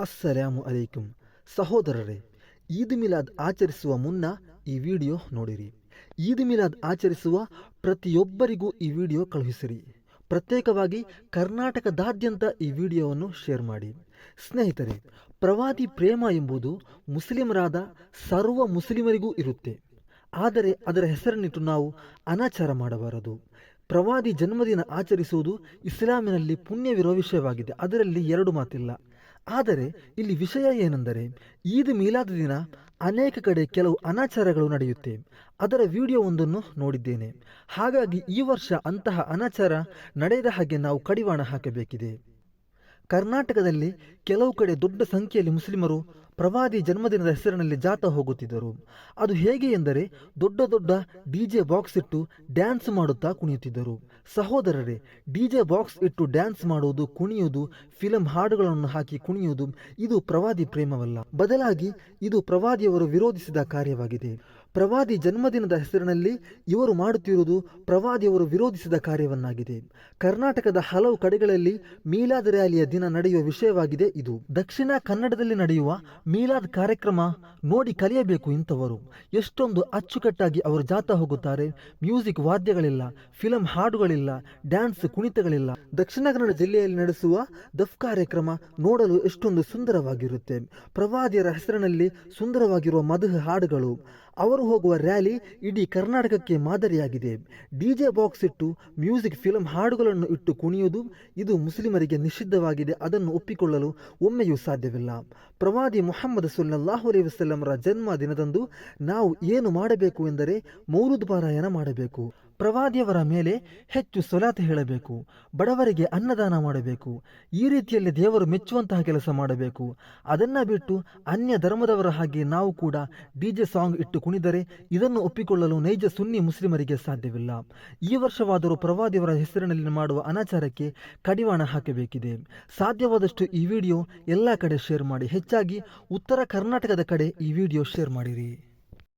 ಅಸ್ಸಲಾಮು ಅಲೈಕುಂ ಸಹೋದರರೇ, ಈದ್ ಮಿಲಾದ್ ಆಚರಿಸುವ ಮುನ್ನ ಈ ವಿಡಿಯೋ ನೋಡಿರಿ. ಈದ್ ಮಿಲಾದ್ ಆಚರಿಸುವ ಪ್ರತಿಯೊಬ್ಬರಿಗೂ ಈ ವಿಡಿಯೋ ಕಳುಹಿಸಿರಿ. ಪ್ರತ್ಯೇಕವಾಗಿ ಕರ್ನಾಟಕದಾದ್ಯಂತ ಈ ವಿಡಿಯೋವನ್ನು ಶೇರ್ ಮಾಡಿ. ಸ್ನೇಹಿತರೆ, ಪ್ರವಾದಿ ಪ್ರೇಮ ಎಂಬುದು ಮುಸ್ಲಿಮರಾದ ಸರ್ವ ಮುಸ್ಲಿಮರಿಗೂ ಇರುತ್ತೆ. ಆದರೆ ಅದರ ಹೆಸರನ್ನಿಟ್ಟು ನಾವು ಅನಾಚಾರ ಮಾಡಬಾರದು. ಪ್ರವಾದಿ ಜನ್ಮದಿನ ಆಚರಿಸುವುದು ಇಸ್ಲಾಮಿನಲ್ಲಿ ಪುಣ್ಯವಿರುವ ವಿಷಯವಾಗಿದೆ. ಅದರಲ್ಲಿ ಎರಡು ಮಾತಿಲ್ಲ. ಆದರೆ ಇಲ್ಲಿ ವಿಷಯ ಏನೆಂದರೆ, ಈದ್ ಮೀಲಾದ ದಿನ ಅನೇಕ ಕಡೆ ಕೆಲವು ಅನಾಚಾರಗಳು ನಡೆಯುತ್ತೆ. ಅದರ ವಿಡಿಯೋ ಒಂದನ್ನು ನೋಡಿದ್ದೇನೆ. ಹಾಗಾಗಿ ಈ ವರ್ಷ ಅಂತಹ ಅನಾಚಾರ ನಡೆಯದ ಹಾಗೆ ನಾವು ಕಡಿವಾಣ ಹಾಕಬೇಕಿದೆ. ಕರ್ನಾಟಕದಲ್ಲಿ ಕೆಲವು ಕಡೆ ದೊಡ್ಡ ಸಂಖ್ಯೆಯಲ್ಲಿ ಮುಸ್ಲಿಮರು ಪ್ರವಾದಿ ಜನ್ಮದಿನದ ಹೆಸರಿನಲ್ಲಿ ಜಾತ ಹೋಗುತ್ತಿದ್ದರು. ಅದು ಹೇಗೆ ಎಂದರೆ ದೊಡ್ಡ ದೊಡ್ಡ ಡಿಜೆ ಬಾಕ್ಸ್ ಇಟ್ಟು ಡ್ಯಾನ್ಸ್ ಮಾಡುತ್ತಾ ಕುಣಿಯುತ್ತಿದ್ದರು. ಸಹೋದರರೇ ಡಿಜೆ ಬಾಕ್ಸ್ ಇಟ್ಟು ಡ್ಯಾನ್ಸ್ ಮಾಡುವುದು, ಕುಣಿಯುವುದು, ಫಿಲಂ ಹಾಡುಗಳನ್ನು ಹಾಕಿ ಕುಣಿಯುವುದು, ಇದು ಪ್ರವಾದಿ ಪ್ರೇಮವಲ್ಲ. ಬದಲಾಗಿ ಇದು ಪ್ರವಾದಿಯವರು ವಿರೋಧಿಸಿದ ಕಾರ್ಯವಾಗಿದೆ. ಪ್ರವಾದಿ ಜನ್ಮದಿನದ ಹೆಸರಿನಲ್ಲಿ ಇವರು ಮಾಡುತ್ತಿರುವುದು ಪ್ರವಾದಿಯವರು ವಿರೋಧಿಸಿದ ಕಾರ್ಯವನ್ನಾಗಿದೆ. ಕರ್ನಾಟಕದ ಹಲವು ಕಡೆಗಳಲ್ಲಿ ಮೀಲಾದ ರ್ಯಾಲಿಯ ದಿನ ನಡೆಯುವ ವಿಷಯವಾಗಿದೆ ಇದು. ದಕ್ಷಿಣ ಕನ್ನಡದಲ್ಲಿ ನಡೆಯುವ ಮೀಲಾದ್ ಕಾರ್ಯಕ್ರಮ ನೋಡಿ ಕಲಿಯಬೇಕು ಇಂಥವರು. ಎಷ್ಟೊಂದು ಅಚ್ಚುಕಟ್ಟಾಗಿ ಅವರು ಜಾತ ಹೋಗುತ್ತಾರೆ. ಮ್ಯೂಸಿಕ್ ವಾದ್ಯಗಳಿಲ್ಲ, ಫಿಲಂ ಹಾಡುಗಳಿಲ್ಲ, ಡ್ಯಾನ್ಸ್ ಕುಣಿತಗಳಿಲ್ಲ. ದಕ್ಷಿಣ ಕನ್ನಡ ಜಿಲ್ಲೆಯಲ್ಲಿ ನಡೆಸುವ ದಫ್ ಕಾರ್ಯಕ್ರಮ ನೋಡಲು ಎಷ್ಟೊಂದು ಸುಂದರವಾಗಿರುತ್ತೆ. ಪ್ರವಾದಿಯರ ಹೆಸರಿನಲ್ಲಿ ಸುಂದರವಾಗಿರುವ ಮಧು ಹಾಡುಗಳು. ಅವರು ಹೋಗುವ ರ್ಯಾಲಿ ಇಡೀ ಕರ್ನಾಟಕಕ್ಕೆ ಮಾದರಿಯಾಗಿದೆ. ಡಿಜೆ ಬಾಕ್ಸ್ ಇಟ್ಟು ಮ್ಯೂಸಿಕ್, ಫಿಲಂ ಹಾಡುಗಳನ್ನು ಇಟ್ಟು ಕುಣಿಯುವುದು ಇದು ಮುಸ್ಲಿಮರಿಗೆ ನಿಷಿದ್ಧವಾಗಿದೆ. ಅದನ್ನು ಒಪ್ಪಿಕೊಳ್ಳಲು ಒಮ್ಮೆಯೂ ಸಾಧ್ಯವಿಲ್ಲ. ಪ್ರವಾದಿ ಮುಹಮ್ಮದ್ ಸುಲ್ಲಾಹು ಅಲೈ ವಸಲ್ಲಮರ ಜನ್ಮ ದಿನದಂದು ನಾವು ಏನು ಮಾಡಬೇಕು ಎಂದರೆ ಮೌರುದ್ ಪಾರಾಯಣ ಮಾಡಬೇಕು. ಪ್ರವಾದಿಯವರ ಮೇಲೆ ಹೆಚ್ಚು ಸೊಲಾತೆ ಹೇಳಬೇಕು, ಬಡವರಿಗೆ ಅನ್ನದಾನ ಮಾಡಬೇಕು, ಈ ರೀತಿಯಲ್ಲಿ ದೇವರು ಮೆಚ್ಚುವಂತಹ ಕೆಲಸ ಮಾಡಬೇಕು. ಅದನ್ನು ಬಿಟ್ಟು ಅನ್ಯ ಧರ್ಮದವರ ಹಾಗೆ ನಾವು ಕೂಡ ಡಿಜೆ ಸಾಂಗ್ ಇಟ್ಟು ಕುಣಿದರೆ ಇದನ್ನು ಒಪ್ಪಿಕೊಳ್ಳಲು ನೈಜ ಸುನ್ನಿ ಮುಸ್ಲಿಮರಿಗೆ ಸಾಧ್ಯವಿಲ್ಲ. ಈ ವರ್ಷವಾದರೂ ಪ್ರವಾದಿಯವರ ಹೆಸರಿನಲ್ಲಿ ಮಾಡುವ ಅನಾಚಾರಕ್ಕೆ ಕಡಿವಾಣ ಹಾಕಬೇಕಿದೆ. ಸಾಧ್ಯವಾದಷ್ಟು ಈ ವಿಡಿಯೋ ಎಲ್ಲ ಕಡೆ ಶೇರ್ ಮಾಡಿ, ಹೆಚ್ಚಾಗಿ ಉತ್ತರ ಕರ್ನಾಟಕದ ಕಡೆ ಈ ವಿಡಿಯೋ ಶೇರ್ ಮಾಡಿರಿ.